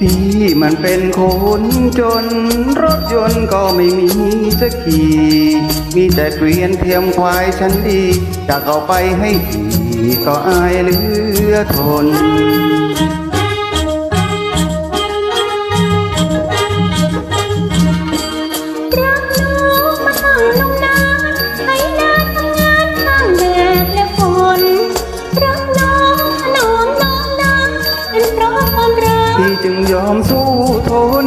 ที่มันเป็นคนจน รถยนต์ก็ไม่มีจะขี่ มีแต่เกวียนเทียมควายฉันดีจะเอาไปให้ขี่ก็อายเหลือทนรักน้องมาตั้งนมนานให้นานทำงานข้างแดดและฝนรักน้องถนอมน้องนักเป็นเพราะความรัก พี่จึงยอมสู้ทน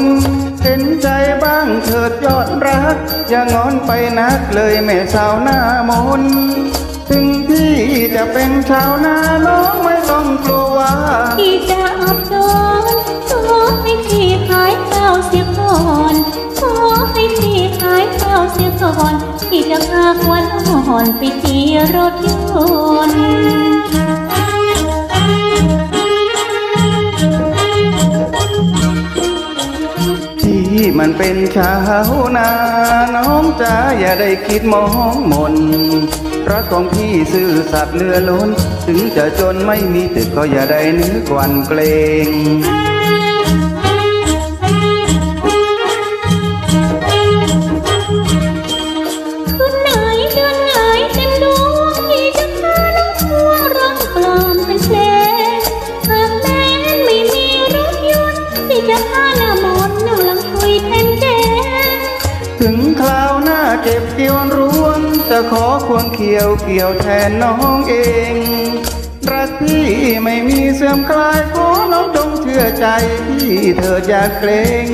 เห็นใจบ้างเถิดยอดรัก อย่างอนไปนักเลยแม่สาวหน้ามน ถึงพี่จะเป็นชาวนาน้องไม่ต้องกลัวว่าที่จะอับจนขอให้พี่ขายข้าวเสียก่อนขอให้พี่ขายข้าวเสียก่อนที่จะพาควันอ่อนไปขี่รถยนต์ มันเป็นชาวนาน้องจ๋าอย่าได้คิดมองมนรักของพี่ซื่อสัตย์เลือล้น ถึงจะจนไม่มีตึกก็อย่าได้นึกวันเกรงคืนไหนเดือนไหนเต็มดวงที่จะพา เกี่ยวรวงจะขอควงเขียวเกี่ยวแทนน้องเอง รักพี่ไม่มีเสื่อมคลายขอน้องจงเชื่อใจพี่เธออย่าเกรง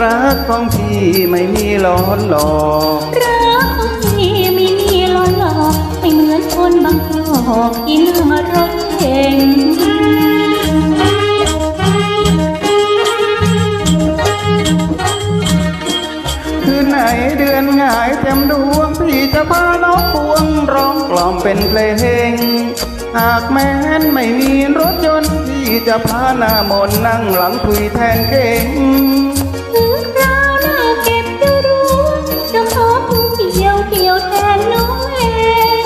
รักของพี่ไม่มีหลอนหลอกรักของพี่ไม่มีหลอนหลอกไม่เหมือนคนบางกอกที่นั่ง พาน้อพวงร้องกล่อมเป็นเพลง หากแม้นไม่มีรถยนต์พี่จะพาหน้ามนนั่งหลังคุยแทนเก่งถึงคราวหน้าเก็บจะรู้จะของเกี่ยวเกี่ยวแทนน้องเอง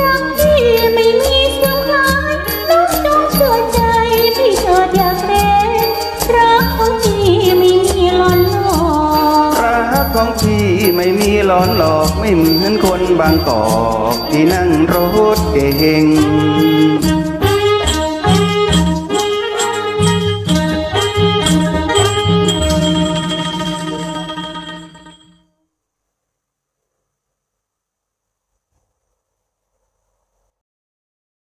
รักพี่ไม่มีเสื่อมคลายน้องจงเชื่อใจพี่เถิดอย่าเกรงรักของพี่ไม่มีหลอนหลอกรักของพี่ไม่มีหลอนหลอก เหมือนคนบางกอกที่นั่งรถเก่ง